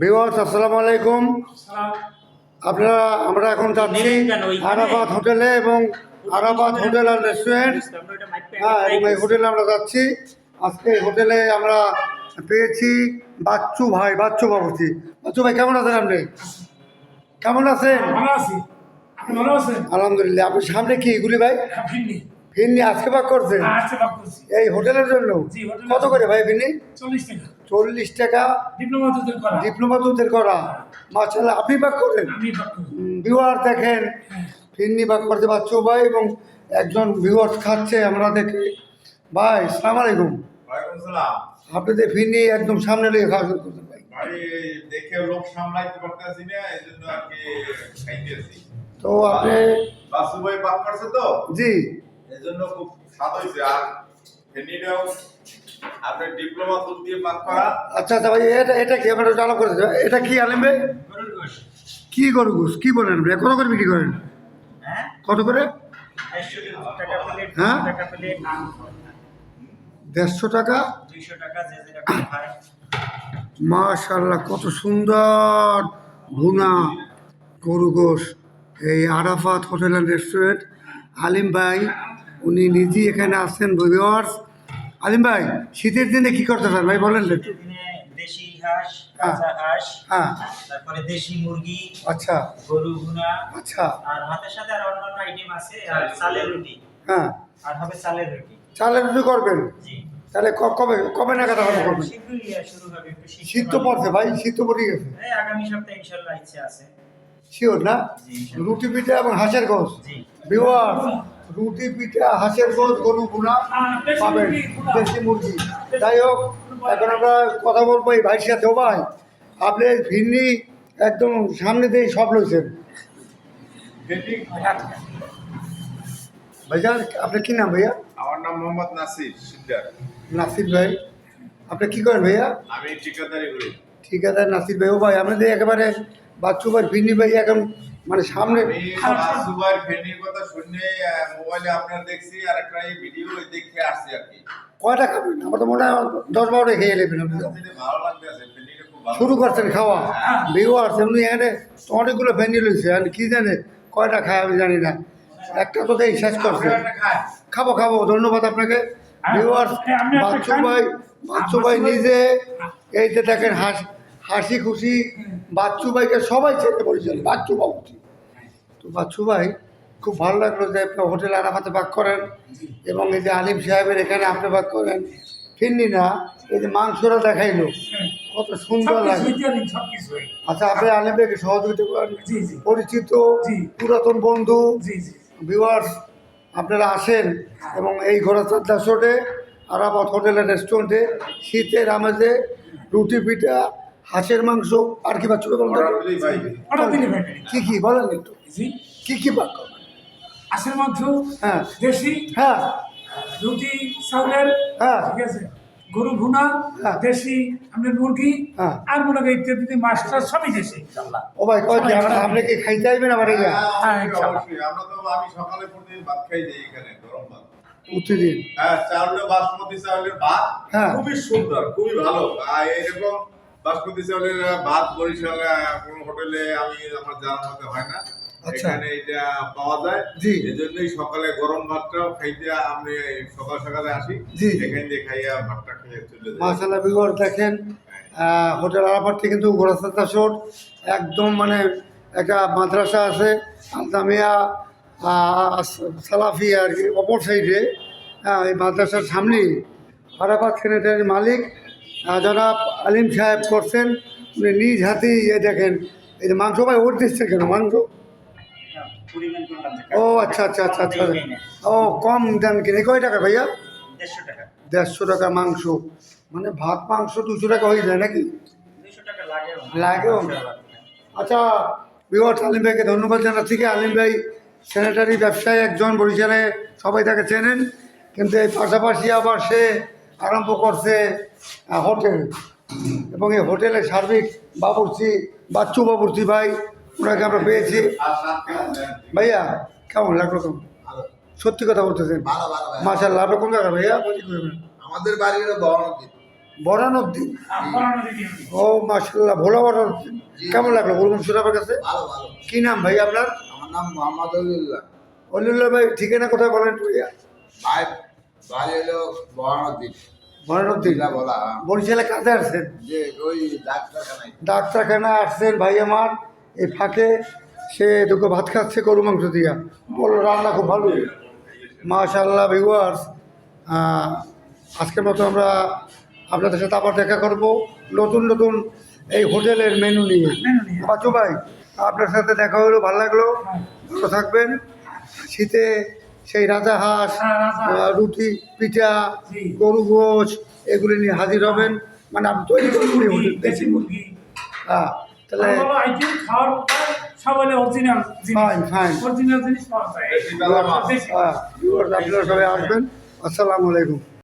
Viewers আসসালামু আলাইকুম। আপনারা আমরা এখন যাচ্ছি? আরাফাত হোটেলে এবং আরাবাদ হোটেল অ্যান্ড রেস্টুরেন্ট হ্যাঁ এবং এই হোটেলে আমরা যাচ্ছি। আজকে এই হোটেলে আমরা পেয়েছি বাচ্চু ভাই বাচ্চু বাবুজি। বাচ্চু ভাই কেমন আছেন আপনি? কেমন আছেন? আলহামদুলিল্লাহ। আপনি সামনে কি গুলি ভাই? ভিন্নি আজকে পাক করছেন আসছে বাক করছি। এই হোটেলের জন্য? কত করে ভাই ফিরনি চল্লিশ টাকা। চল্লিশ টাকা। ডিপ্লোমা দুধের করা। ডিপ্লোমা দুধের করা। মাশাল্লাহ আপনি পাক করেন? ভিউয়ার দেখেন। ফিরনি বাক করতে বাচ্চু ভাই এবং একজন ভিউয়ার খাচ্ছে আমরা দেখি। ভাই সালাম আলাইকুম। সালাম। আপনাদের ফিরনি একদম সামনে লিয়ে খাওয়া শুরু ভাই। ভাই দেখে লোক সামলাইতে পারতেছি না এই জন্য আর কি খাইতেছি। তো আপনি বাসু ভাই পাক করছে তো? জি। এই জন্য খুব স্বাদ হয়েছে আর ফেনিটাও আপনার ডিপ্লোমা দুধ দিয়ে পাক করা। আচ্ছা আচ্ছা ভাই এটা এটা কি আমরা চালু করেছে এটা কি আলেম ভাই? কি গরু ঘুষ কি বলেন ভাই? কত করে বিক্রি করেন? হ্যাঁ? কত করে? হ্যাঁ? দেড়শো টাকা? দুইশো টাকা যে যেটা করে খায়। মাশাল্লাহ কত সুন্দর ভুনা গরু গোশ। এই Arafat hotel and restaurant. Alim ভাই উনি নিজেই এখানে আসছেন ভিউয়ার্স আলিম ভাই শীতের দিনে কি করতে চান? ভাই বলেন একটু। দেশি হাঁস হ্যাঁ। কাঁচা হাঁস হ্যাঁ। তারপরে দেশি মুরগি আচ্ছা। গরু ভুনা। আচ্ছা। আর হাতের সাথে আর অন্যান্য আইটেম আছে আর চালের রুটি। হ্যাঁ। আর হবে চালের রুটি। চালের রুটি করবেন? জি। তাহলে কবে কবে নাগাদ হবে করবেন? হবে শীত শীত তো পড়ছে ভাই শীত তো পড়ে গেছে। আগামী সপ্তাহে ইনশাল্লাহ ইচ্ছে আছে। শিওর না? রুটি পিঠা এবং হাঁসের গোস জি। বিওয়ার রুটি পিঠা হাঁসের গোস গরু হ্যাঁ, পাবেন দেশি মুরগি। যাই হোক এখন আমরা কথা বলব এই ভাইয়ের সাথে। ও ভাই আপনি ভিন্নি একদম সামনে দিয়ে সব লইছেন। ভাইজান আপনার কি নাম ভাইয়া? আমার নাম মোহাম্মদ নাসির সিদ্দার নাসির ভাই আপনি কি করেন ভাইয়া? আমি ঠিকাদারি করি। ঠিক আছে নাসির ভাই ও ভাই আপনাদের একেবারে বাচ্চু ভাই ভিন্নি ভাই এখন মানে সামনে আমি ফেনির কথা শুনে মোবাইলে আপনার দেখছি আর একটা এই ভিডিও দেখে আসছি আর কি। কয়টা খাবেন আমার তো মনে হয় দশ বারোটা খেয়ে নেবেন শুরু করছেন খাওয়া? ভিউয়ার্স এমনি এখানে অনেকগুলো ভেন্ডি লইছে আর কি জানে কয়টা খায় আমি জানি না। একটা তো দেখি শেষ করছে। খাব খাব ধন্যবাদ আপনাকে। ভিউয়ার্স হ্যাঁ, বাচ্চু ভাই বাচ্চু ভাই নিজে এই যে দেখেন হাসি হাসি খুশি বাচ্চু ভাইকে সবাই চেনে পরিচয় বাচ্চু বাবুজি তো বাচ্চু ভাই খুব ভালো লাগল যে আপনি হোটেল আরাফাতে বাক করেন এবং এই যে আলিম সাহেবের এখানে আপনি বাক করেন। ফিরনি না এই যে মাংসটা দেখাইলো কত সুন্দর লাগে। আচ্ছা আপনি আলিম ভাইকে সহযোগিতা করেন। পরিচিত জি। পুরাতন বন্ধু জি জি। ভিউয়ার্স আপনারা আসেন এবং এই ঘোড়াচার দাসোটে আরাবাদ হোটেল অ্যান্ড রেস্টুরেন্টে শীতের আমেজে রুটি পিঠা হাঁসের মাংস আর কি বাচ্চা বলুন তো? অর্ডার দিলেই ভাই অর্ডার দিলে ভাই কি কি বলেন একটু কি কি পাক করবেন? আশের মাংস হ্যাঁ দেশি হ্যাঁ রুটি চাউলের হ্যাঁ। ঠিক আছে গরু ভুনা হ্যাঁ। দেশি মুরগি হ্যাঁ। আর মনে করি ইত্যাদি মাছটা সবই দেশি ও ভাই কয় কি আমরা- আপনি কি খাইতে আইবেন আমার এই হ্যাঁ, হ্যাঁ। আমরা তো আমি সকালে প্রতিদিন ভাত খাই যাই এখানে গরম ভাত প্রতিদিন হ্যাঁ চাউলে বাসমতি চাউলের ভাত হ্যাঁ। খুবই সুন্দর খুবই ভালো এরকম বাসমতি চাউলের ভাত বরিশালে কোনো হোটেলে আমি আমার জানার মধ্যে হয় না আচ্ছা। এখানে এটা পাওয়া যায় জি। এই জন্যই সকালে গরম ভাতটাও খাইতে আমি সকাল সকালে আসি জি। এখান দিয়ে খাইয়া ভাতটা খেয়ে চলে যাই মাসাল্লাহ ভিউয়ার দেখেন হোটেল আরাপাটটি কিন্তু ঘোড়াচার দাসোট একদম মানে একটা মাদ্রাসা আছে আলতামিয়া সালাফি আর কি অপর সাইডে হ্যাঁ এই মাদ্রাসার সামনেই আরাফাত সেনেটারির মালিক জনাব আলিম সাহেব করছেন। উনি নিজ হাতেই ইয়ে দেখেন, এই যে মাংস ভাই ওর দিচ্ছেন কেন? মাংস? ও আচ্ছা আচ্ছা আচ্ছা আচ্ছা। ও, কম দাম কিনে। কয় টাকা ভাইয়া? দেড়শো টাকা মাংস। মানে ভাত, মাংস দুশো টাকা হয়ে যায় নাকি? লাগেও আচ্ছা বিভাগ আলিম ভাইকে ধন্যবাদ জানাচ্ছি কি? আলিম ভাই স্যানিটারি ব্যবসায়ী একজন, বরিশালে সবাই তাকে চেনেন। কিন্তু এই পাশাপাশি আবার সে আরম্ভ করছে হোটেল। এবং এই হোটেলে সার্বিক বাবুর্চি বাচ্চু বাবুর্চি ভাই ওনাকে আমরা পেয়েছি। ভাইয়া কেমন লাগল কেমন? সত্যি কথা বলতেছেন। মাসাল্লাহ আপনি কোন জায়গা ভাইয়া? আমাদের বাড়ির বরানুদ্দিন ও মাসাল্লাহ ভোলা বরানুদ্দিন কেমন লাগল মনসুর আপনার কাছে? কি নাম ভাই আপনার? আমার নাম মোহাম্মদ অলিউল্লাহ। অলিউল্লাহ ভাই ঠিকানা কোথায় বলেন একটু ইয়া। ভাই ভাই হলো বহানুদ্দিন বরানুদ্দিন বলা হ্যাঁ। বরিশালে কাজে আসছেন? যে ওই ডাক্তারখানায়। ডাক্তারখানা আসছেন ভাই আমার এই ফাঁকে। সে দুটো ভাত খাচ্ছে গরু মাংস দিয়া। বলল রান্না খুব ভালো। মাশাল্লাহ ভিউয়ার্স আজকের মতো আমরা আপনাদের সাথে আবার দেখা করব নতুন নতুন এই হোটেলের মেনু নিয়ে। মেনু নিয়ে। বাচু ভাই আপনার সাথে দেখা হলো ভালো লাগল। ভালো থাকবেন। শীতে সেই রাজা হাঁস হ্যাঁ, রুটি পিঠা গরু গোছ এগুলি নিয়ে হাজির হবেন। মানে আপনি তৈরি হোটেল দেশি মুরগি। হ্যাঁ তাহলে ভালো আইটেম খাওয়ার সবাই অরিজিনাল জিনিস। পাওয়া যায়। হ্যাঁ আপনারা সবাই আসবেন। আসসালামু আলাইকুম।